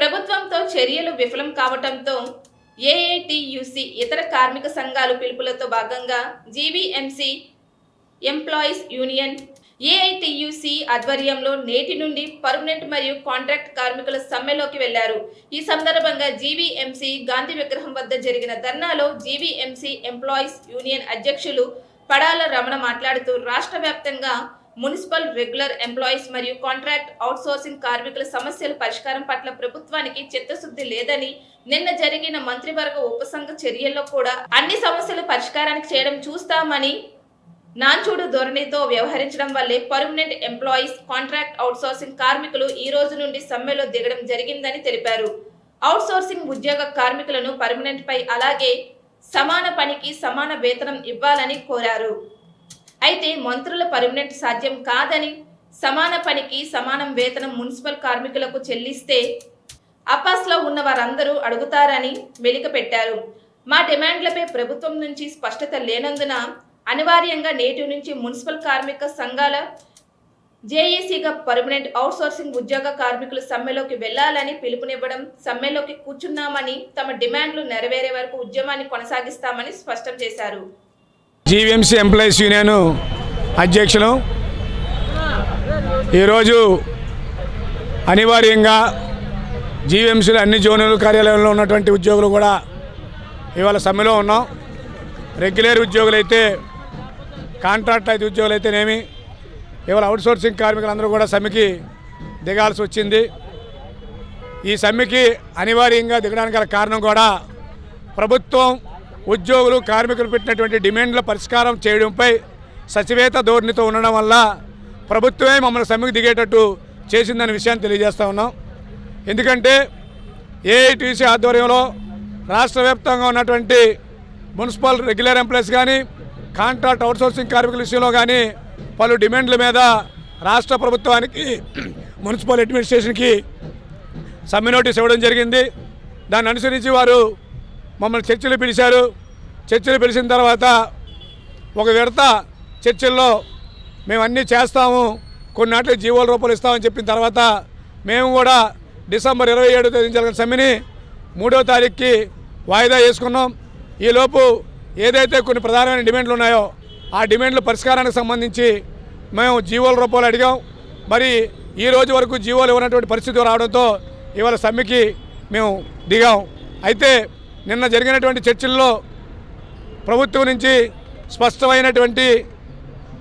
ప్రభుత్వంతో చర్యలు విఫలం కావటంతో ఏఏటియుసి ఇతర కార్మిక సంఘాలు పిలుపులతో భాగంగా జీవీఎంసీ ఎంప్లాయీస్ యూనియన్ ఏఐటియుసి ఆధ్వర్యంలో నేటి నుండి పర్మనెంట్ మరియు కాంట్రాక్ట్ కార్మికుల సమ్మెలోకి వెళ్ళారు. ఈ సందర్భంగా జీవీఎంసీ గాంధీ విగ్రహం వద్ద జరిగిన ధర్నాలో జీవీఎంసీ ఎంప్లాయీస్ యూనియన్ అధ్యక్షులు పడాల రమణ మాట్లాడుతూ రాష్ట్ర వ్యాప్తంగా మున్సిపల్ రెగ్యులర్ ఎంప్లాయీస్ మరియు కాంట్రాక్ట్ అవుట్సోర్సింగ్ కార్మికుల సమస్యల పరిష్కారం పట్ల ప్రభుత్వానికి చిత్తశుద్ధి లేదని నిన్న జరిగిన మంత్రివర్గ ఉపసంఘ చర్యల్లో కూడా అన్ని సమస్యల పరిష్కారానికి చేయడం చూస్తామని నాంచూడు ధోరణితో వ్యవహరించడం వల్లే పర్మనెంట్ ఎంప్లాయీస్ కాంట్రాక్ట్ అవుట్సోర్సింగ్ కార్మికులు ఈ రోజు నుండి సమ్మెలో దిగడం జరిగిందని తెలిపారు. అవుట్సోర్సింగ్ ఉద్యోగ కార్మికులను పర్మనెంట్ పై అలాగే సమాన పనికి సమాన వేతనం ఇవ్వాలని కోరారు. అయితే మంత్రుల పర్మనెంట్ సాధ్యం కాదని సమాన పనికి సమానం వేతనం మున్సిపల్ కార్మికులకు చెల్లిస్తే అపాస్లో ఉన్న వారందరూ అడుగుతారని వెలిక పెట్టారు. మా డిమాండ్లపై ప్రభుత్వం నుంచి స్పష్టత లేనందున అనివార్యంగా నేటి నుంచి మున్సిపల్ కార్మిక సంఘాల జేఏసీగా పర్మనెంట్ అవుట్సోర్సింగ్ ఉద్యోగ కార్మికులు సమ్మెలోకి వెళ్ళాలని పిలుపునివ్వడం సమ్మెలోకి కూర్చున్నామని తమ డిమాండ్లు నెరవేరే వరకు ఉద్యమాన్ని కొనసాగిస్తామని స్పష్టం చేశారు. జీవీఎంసీ ఎంప్లాయీస్ యూనియన్ అధ్యక్షులు. ఈరోజు అనివార్యంగా జీవీఎంసీలో అన్ని జోనల్ కార్యాలయంలో ఉన్నటువంటి ఉద్యోగులు కూడా ఇవాళ సమ్మెలో ఉన్నాం. రెగ్యులర్ ఉద్యోగులు అయితే కాంట్రాక్ట్ అయితే ఉద్యోగులు అయితేనేమి ఇవాళ అవుట్సోర్సింగ్ కార్మికులందరూ కూడా సమ్మెకి దిగాల్సి వచ్చింది. ఈ సమ్మెకి అనివార్యంగా దిగడానికి గల కారణం కూడా ప్రభుత్వం ఉద్యోగులు కార్మికులు పెట్టినటువంటి డిమాండ్ల పరిష్కారం చేయడంపై సచివేత ధోరణితో ఉండడం వల్ల ప్రభుత్వమే మమ్మల్ని సమ్మెకు దిగేటట్టు చేసిందనే విషయాన్ని తెలియజేస్తూ ఉన్నాం. ఎందుకంటే ఏఐటీసీ ఆధ్వర్యంలో రాష్ట్ర వ్యాప్తంగా ఉన్నటువంటి మున్సిపల్ రెగ్యులర్ ఎంప్లాయీస్ కానీ కాంట్రాక్ట్ అవుట్సోర్సింగ్ కార్మికుల విషయంలో కానీ పలు డిమాండ్ల మీద రాష్ట్ర ప్రభుత్వానికి మున్సిపల్ అడ్మినిస్ట్రేషన్కి సమ్మె నోటీస్ ఇవ్వడం జరిగింది. దాన్ని అనుసరించి వారు మమ్మల్ని చర్చలు పిలిచారు. చర్చలు పిలిచిన తర్వాత ఒక విడత చర్చల్లో మేము అన్నీ చేస్తాము. కొన్నాటికి జీవోల రూపాయలు ఇస్తామని చెప్పిన తర్వాత మేము కూడా డిసెంబర్ ఇరవై ఏడో తేదీ జరిగిన సమ్మెని మూడో తారీఖుకి వాయిదా వేసుకున్నాం. ఈలోపు ఏదైతే కొన్ని ప్రధానమైన డిమాండ్లు ఉన్నాయో ఆ డిమాండ్ల పరిష్కారానికి సంబంధించి మేము జీవోల రూపాయలు అడిగాం. మరి ఈ రోజు వరకు జీవోలు ఇవ్వనటువంటి పరిస్థితి రావడంతో ఇవాళ సమ్మెకి మేము దిగాం. అయితే నిన్న జరిగినటువంటి చర్చల్లో ప్రభుత్వం నుంచి స్పష్టమైనటువంటి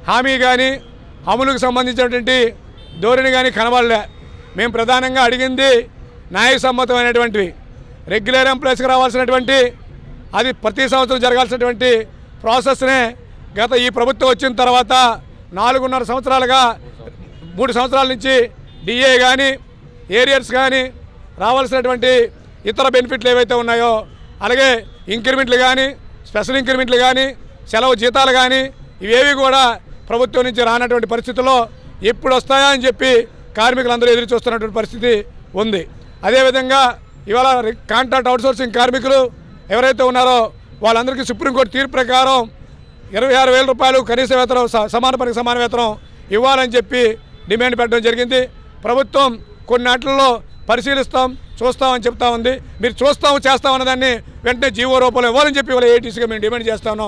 హామీ కానీ అమలుకు సంబంధించినటువంటి ధోరణి కానీ కనబడలే. మేము ప్రధానంగా అడిగింది న్యాయసమ్మతమైనటువంటివి. రెగ్యులర్ ఎంప్లాయీస్కి రావాల్సినటువంటి అది ప్రతి సంవత్సరం జరగాల్సినటువంటి ప్రాసెస్నే గత ఈ ప్రభుత్వం వచ్చిన తర్వాత నాలుగున్నర సంవత్సరాలుగా మూడు సంవత్సరాల నుంచి డిఏ కానీ ఏరియర్స్ కానీ రావాల్సినటువంటి ఇతర బెనిఫిట్లు ఏవైతే ఉన్నాయో అలాగే ఇంక్రిమెంట్లు కానీ స్పెషల్ ఇంక్రిమెంట్లు కానీ సెలవు జీతాలు కానీ ఇవేవి కూడా ప్రభుత్వం నుంచి రానటువంటి పరిస్థితుల్లో ఎప్పుడు వస్తాయా అని చెప్పి కార్మికులందరూ ఎదురు చూస్తున్నటువంటి పరిస్థితి ఉంది. అదేవిధంగా ఇవాళ కాంట్రాక్ట్ అవుట్సోర్సింగ్ కార్మికులు ఎవరైతే ఉన్నారో వాళ్ళందరికీ సుప్రీంకోర్టు తీర్పు ప్రకారం ఇరవై ఆరు వేల రూపాయలు కనీస వేతనం సమాన పనికి సమాన వేతనం ఇవ్వాలని చెప్పి డిమాండ్ పెట్టడం జరిగింది. ప్రభుత్వం కొన్నాట్లలో పరిశీలిస్తాం చూస్తామని చెప్తా ఉంది. మీరు చూస్తాము చేస్తాం అన్నదాన్ని వెంటనే జీవో రూపంలో ఇవ్వాలని చెప్పి ఇవాళ ఏటీసీగా మేము డిమాండ్ చేస్తాను